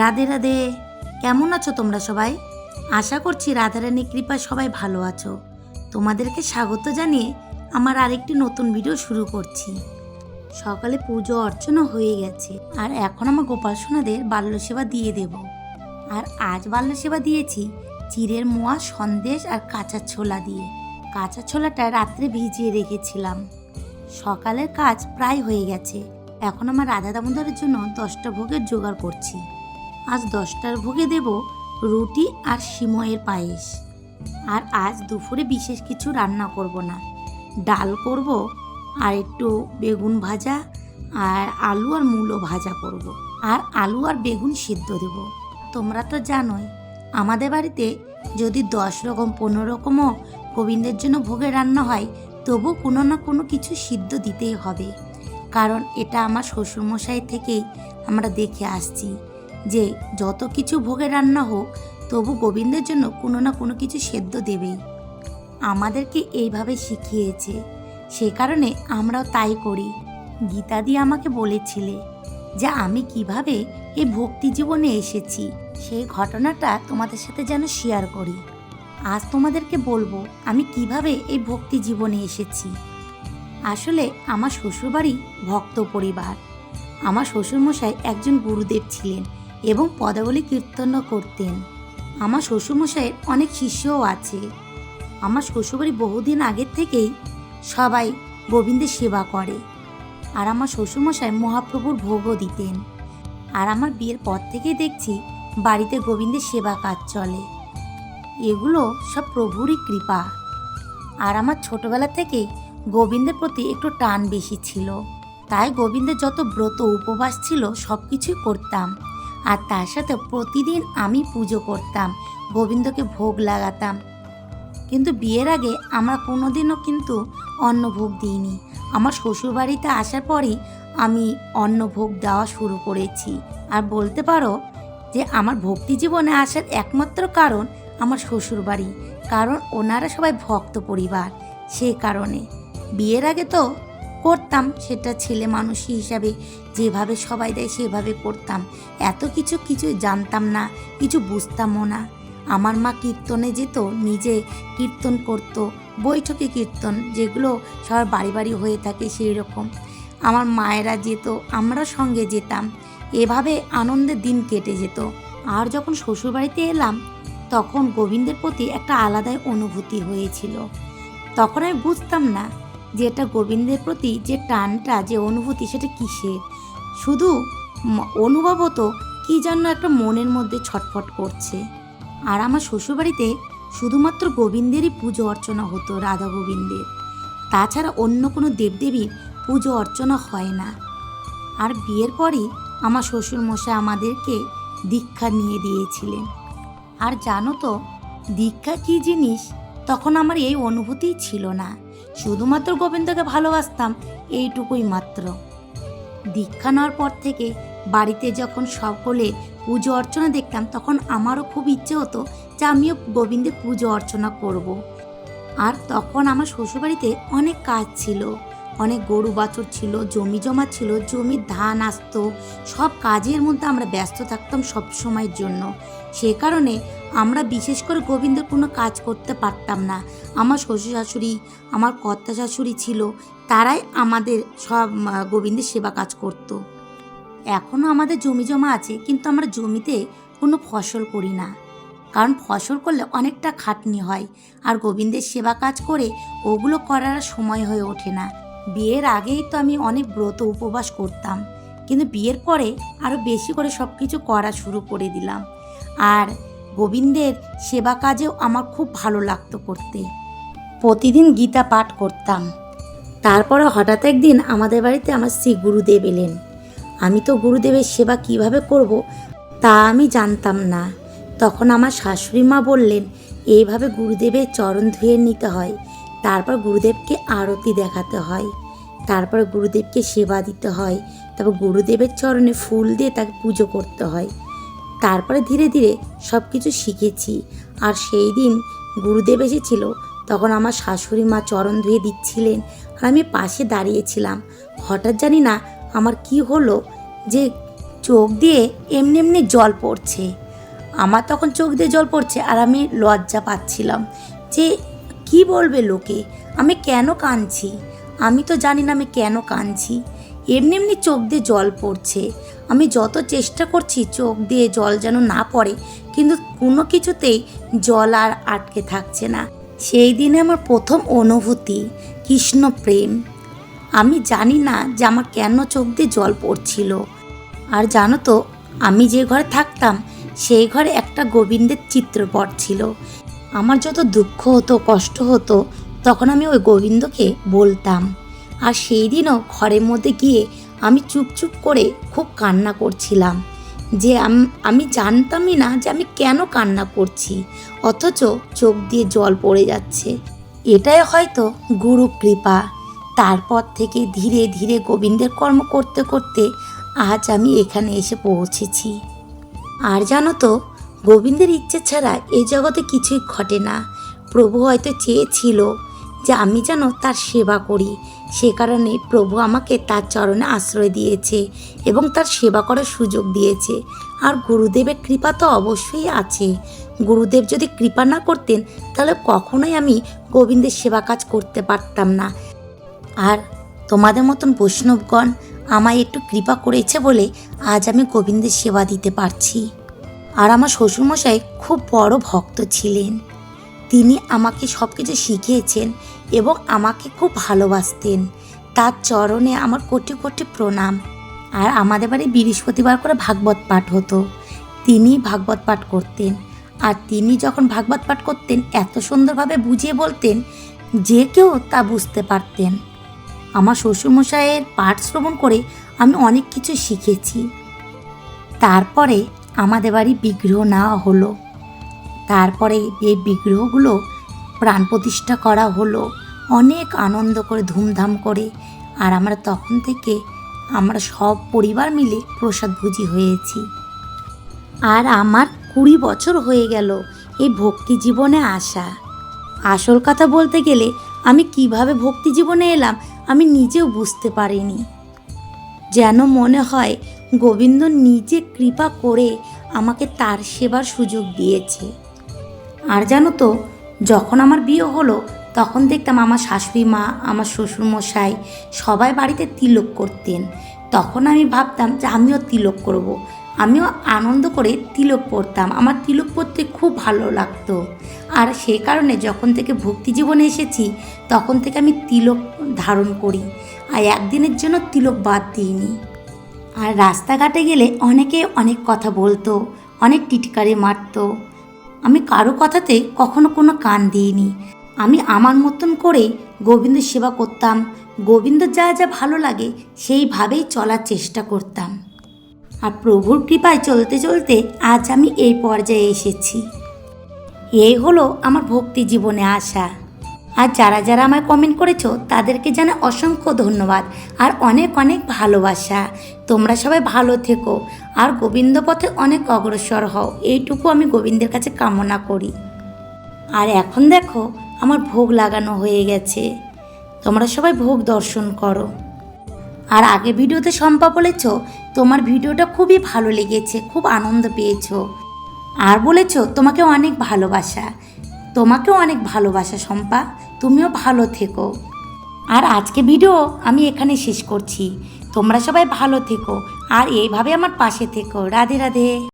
রাধে রাধে। কেমন আছো তোমরা সবাই? আশা করছি রাধারানীর কৃপা সবাই ভালো আছো। তোমাদেরকে স্বাগত জানিয়ে আমার আরেকটি নতুন ভিডিও শুরু করছি। সকালে পুজো অর্চনা হয়ে গেছে, আর এখন আমার গোপাল সোনাদের বাল্যসেবা দিয়ে দেব। আর আজ বাল্যসেবা দিয়েছি চিড়ের মোয়া, সন্দেশ আর কাঁচা ছোলা দিয়ে। কাঁচা ছোলাটা রাত্রে ভিজিয়ে রেখেছিলাম। সকালের কাজ প্রায় হয়ে গেছে। এখন আমার রাধা দামোদরের জন্য দশটা ভোগের জোগাড় করছি। আজ দশটার ভোগে দেব রুটি আর সিময়ের পায়েস। আর আজ দুপুরে বিশেষ কিছু রান্না করব না। ডাল করব, আর একটু বেগুন ভাজা, আর আলু আর মূলো ভাজা করব। আর আলু আর বেগুন সিদ্ধ দেব। তোমরা তো জানোই, আমাদের বাড়িতে যদি দশ রকম, পনেরো রকমও গোবিন্দের জন্য ভোগে রান্না হয়, তবু কোনো না কোনো কিছু সিদ্ধ দিতেই হবে। কারণ এটা আমার শ্বশুরমশাই থেকেই আমরা দেখে আসছি। যে যত কিছু ভোগে রান্না হোক, তবু গোবিন্দের জন্য কোনো না কোনো কিছু সেদ্ধ দেবেই। আমাদেরকে এইভাবে শিখিয়েছে। সে কারণে আমরাও তাই করি। গীতা দিয়ে আমাকে বলেছিলে যে আমি কীভাবে এই ভক্তি জীবনে এসেছি, সেই ঘটনাটা তোমাদের সাথে যেন শেয়ার করি। আজ তোমাদেরকে বলব আমি কীভাবে এই ভক্তি জীবনে এসেছি। আসলে আমার শ্বশুরবাড়ি ভক্ত পরিবার। আমার শ্বশুরমশাই একজন গুরুদেব ছিলেন। এবং পদাবলী কীর্তনও করতেন। আমার শ্বশুরমশাইয়ের অনেক শিষ্যও আছে। আমার শ্বশুরবাড়ি বহুদিন আগের থেকেই সবাই গোবিন্দের সেবা করে। আর আমার শ্বশুরমশাই মহাপ্রভুর ভোগও দিতেন। আর আমার বিয়ের পর থেকেই দেখছি বাড়িতে গোবিন্দের সেবা কাজ চলে। এগুলো সব প্রভুরই কৃপা। আর আমার ছোটবেলা থেকে গোবিন্দের প্রতি একটু টান বেশি ছিল। তাই গোবিন্দের যত ব্রত উপবাস ছিল সব কিছুই করতাম। আর তার সাথে প্রতিদিন আমি পুজো করতাম, গোবিন্দকে ভোগ লাগাতাম। কিন্তু বিয়ের আগে আমরা কোনোদিনও কিন্তু অন্ন ভোগ দিইনি। আমার শ্বশুরবাড়িতে আসার পরই আমি অন্ন ভোগ দেওয়া শুরু করেছি। আর বলতে পারো যে আমার ভক্তি জীবনে আসার একমাত্র কারণ আমার শ্বশুরবাড়ি, কারণ ওনারা সবাই ভক্ত পরিবার সেই কারণে। বিয়ের আগে তো করতাম, সেটা ছেলে মানুষ হিসাবে যেভাবে সবাই দেয়, সেভাবে করতাম। এত কিছু কিছু জানতাম না, কিছু বুঝতামও না। আমার মা কীর্তনে যেত, নিজে কীর্তন করত, বৈঠকে কীর্তন, যেগুলো সবার বাড়ি বাড়ি হয়ে থাকে সেই রকম আমার মায়েরা যেত, আমরা সঙ্গে যেতাম। এভাবে আনন্দের দিন কেটে যেত। আর যখন শ্বশুরবাড়িতে এলাম, তখন গোবিন্দের প্রতি একটা আলাদাই অনুভূতি হয়েছিল। তখন আমি বুঝতাম না যে এটা গোবিন্দের প্রতি যে টানটা, যে অনুভূতি, সেটা কিসের শুধু ম- অনুভব হতো কি যেন একটা মনের মধ্যে ছটফট করছে। আর আমার শ্বশুরবাড়িতে শুধুমাত্র গোবিন্দেরই পুজো অর্চনা হতো, রাধা গোবিন্দের। তাছাড়া অন্য কোনো দেবদেবীর পুজো অর্চনা হয় না। আর বিয়ের পরই আমার শ্বশুরমশাই আমাদেরকে দীক্ষা নিয়ে দিয়েছিলেন। আর জানো তো, দীক্ষা কী জিনিস? তখন আমার এই অনুভূতিই ছিল না। শুধুমাত্র গোবিন্দকে ভালোবাসতাম, এইটুকুই মাত্র। দীক্ষা নেওয়ার পর থেকে বাড়িতে যখন সকলে পুজো অর্চনা দেখতাম, তখন আমারও খুব ইচ্ছে হতো যে আমিও গোবিন্দের পুজো অর্চনা করব। আর তখন আমার শ্বশুরবাড়িতে অনেক কাজ ছিল। অনেক গরু বাছুর ছিল, জমি জমা ছিল, জমির ধান, আসতো সব কাজের মধ্যে আমরা ব্যস্ত থাকতাম সব সময়ের জন্য। সে কারণে আমরা বিশেষ করে গোবিন্দের কোনো কাজ করতে পারতাম না। আমার শ্বশুর শাশুড়ি আমার কর্তা শাশুড়ি ছিল, তারাই আমাদের সব গোবিন্দের সেবা কাজ করত। এখনও আমাদের জমি জমা আছে, কিন্তু আমরা জমিতে কোনো ফসল করি না। কারণ ফসল করলে অনেকটা খাটনি হয়, আর গোবিন্দের সেবা কাজ করে ওগুলো করার সময় হয়ে ওঠে না। বিয়ের আগেই তো আমি অনেক ব্রত উপবাস করতাম, কিন্তু বিয়ের পরে আরও বেশি করে সব কিছু করা শুরু করে দিলাম। আর গোবিন্দের সেবা কাজেও আমার খুব ভালো লাগতো করতে। প্রতিদিন গীতা পাঠ করতাম। তারপরে হঠাৎ একদিন আমাদের বাড়িতে আমার শ্রী গুরুদেব এলেন। আমি তো গুরুদেবের সেবা কীভাবে করব তা আমি জানতাম না। তখন আমার শাশুড়ি মা বললেন, এইভাবে গুরুদেবের চরণ ধুয়ে নিতে হয়। তারপর গুরুদেবকে আরতি দেখাতে হয়। তারপর গুরুদেবকে সেবা দিতে হয়। তারপর গুরুদেবের চরণে ফুল দিয়ে তাকে পুজো করতে হয়। তারপরে ধীরে ধীরে সব কিছু শিখেছি। আর সেই দিন গুরুদেব এসেছিল, তখন আমার শাশুড়ি মা চরণ ধুয়ে দিচ্ছিলেন আর আমি পাশে দাঁড়িয়েছিলাম। হঠাৎ জানি না আমার কি হলো যে চোখ দিয়ে এমনি এমনি জল পড়ছে। আমার তখন চোখ দিয়ে জল পড়ছে আর আমি লজ্জা পাচ্ছিলাম যে কি বলবে লোকে? আমি কেন কাঁদছি? আমি তো জানি না আমি কেন কাঁদছি। এমনি এমনি চোখ দিয়ে জল পড়ছে। আমি যত চেষ্টা করছি চোখ দিয়ে জল যেন না পড়ে, কিন্তু কোনো কিছুতেই জল আর আটকে থাকছে না। সেই দিনে আমার প্রথম অনুভূতি, কৃষ্ণ প্রেম। আমি জানি না যে আমার কেন চোখ দিয়ে জল পড়ছিল। আর জানো তো, আমি যে ঘরে থাকতাম, সেই ঘরে একটা গোবিন্দের চিত্রপট ছিল আমার যত দুঃখ হতো, কষ্ট হতো, তখন আমি ওই গোবিন্দকে বলতাম। আর সেই দিনও ঘরের মধ্যে গিয়ে আমি চুপ চুপ করে খুব কান্না করছিলাম যে আম- আমি জানতামই না যে আমি কেন কান্না করছি। অথচ চোখ দিয়ে জল পড়ে যাচ্ছে। এটাই হয়তো গুরু কৃপা। তারপর থেকে ধীরে ধীরে গোবিন্দের কর্ম করতে করতে আজ আমি এখানে এসে পৌঁছেছি। আর জানো তো, গোবিন্দের ইচ্ছে ছাড়া এ জগতে কিছুই ঘটে না। প্রভু হয়তো চেয়েছিল যে আমি যেন তার সেবা করি। সে কারণে প্রভু আমাকে তার চরণে আশ্রয় দিয়েছে এবং তার সেবা করার সুযোগ দিয়েছে। আর গুরুদেবের কৃপা তো অবশ্যই আছে। গুরুদেব যদি কৃপা না করতেন, তাহলে কখনোই আমি গোবিন্দের সেবা কাজ করতে পারতাম না। আর তোমাদের মতন বৈষ্ণবগণ আমায় একটু কৃপা করেছে বলে আজ আমি গোবিন্দের সেবা দিতে পারছি। আর আমার শ্বশুরমশাই খুব বড় ভক্ত ছিলেন। আমাকে সব কিছু শিখিয়েছেন এবং আমাকে খুব ভালোবাসতেন। তার চরণে আমার কোটি কোটি প্রণাম। আর আমাদের বাড়ি বৃহস্পতিবার করে ভাগবত পাঠ হতো। তিনি ভাগবত পাঠ করতেন। আর তিনি যখন ভাগবত পাঠ করতেন, এত সুন্দরভাবে বুঝিয়ে বলতেন যে কেউ তা বুঝতে পারতেন। আমার শ্বশুরমশাইয়ের পাঠ শ্রবণ করে আমি অনেক কিছু শিখেছি। তারপরে আমাদের বাড়ি বিগ্রহ নেওয়া হলো। তারপরে এই বিগ্রহগুলো প্রাণ প্রতিষ্ঠা করা হলো। অনেক আনন্দ করে, ধুমধাম করে। আর আমরা তখন থেকে আমরা সব পরিবার মিলে প্রসাদ ভুজি হয়েছি। আর আমার কুড়ি বছর হয়ে গেল এই ভক্তি জীবনে আসা। আসল কথা বলতে গেলে আমি কীভাবে ভক্তি জীবনে এলাম আমি নিজেও বুঝতে পারিনি। যেন মনে হয় গোবিন্দ নিজে কৃপা করে আমাকে তার সেবার সুযোগ দিয়েছে। আর জানো তো, যখন আমার বিয়ে হলো, তখন দেখতাম আমার শাশুড়ি মা, আমার শ্বশুরমশাই সবাই বাড়িতে তিলক করতেন। তখন আমি ভাবতাম যে আমিও তিলক করব। আমিও আনন্দ করে তিলক পরতাম। আমার তিলক পরতে খুব ভালো লাগতো। আর সে কারণে যখন থেকে ভক্তি জীবনে এসেছি, তখন থেকে আমি তিলক ধারণ করি। আর একদিনের জন্য তিলক বাদ দিইনি। আর রাস্তাঘাটে গেলে অনেকে অনেক কথা বলতো, অনেক টিটকারি মারতো। আমি কারও কথাতে কখনো কোনো কান দিইনি। আমি আমার মতন করে গোবিন্দ সেবা করতাম। গোবিন্দ যা যা ভালো লাগে সেইভাবেই চলার চেষ্টা করতাম। আর প্রভুর কৃপায় চলতে চলতে আজ আমি এই পর্যায়ে এসেছি। এই হলো আমার ভক্তি জীবনে আসা আর যারা যারা আমায় কমেন্ট করেছ, তাদেরকে জানা অসংখ্য ধন্যবাদ আর অনেক অনেক ভালোবাসা। তোমরা সবাই ভালো থেকো আর গোবিন্দ পথে অনেক অগ্রসর হও। এইটুকু আমি গোবিন্দের কাছে কামনা করি। আর এখন দেখো, আমার ভোগ লাগানো হয়ে গেছে। তোমরা সবাই ভোগ দর্শন করো। আর আগে ভিডিওতে শম্পা বলেছ, তোমার ভিডিওটা খুবই ভালো লেগেছে, খুব আনন্দ পেয়েছ। আর বলেছ, তোমাকে অনেক ভালোবাসা। তোমাকেও অনেক ভালোবাসা শম্পা, তুমিও ভালো থেকো। আর আজকে ভিডিও আমি এখানে শেষ করছি। তোমরা সবাই ভালো থেকো, আর এইভাবে আমার পাশে থেকো। রাধে রাধে।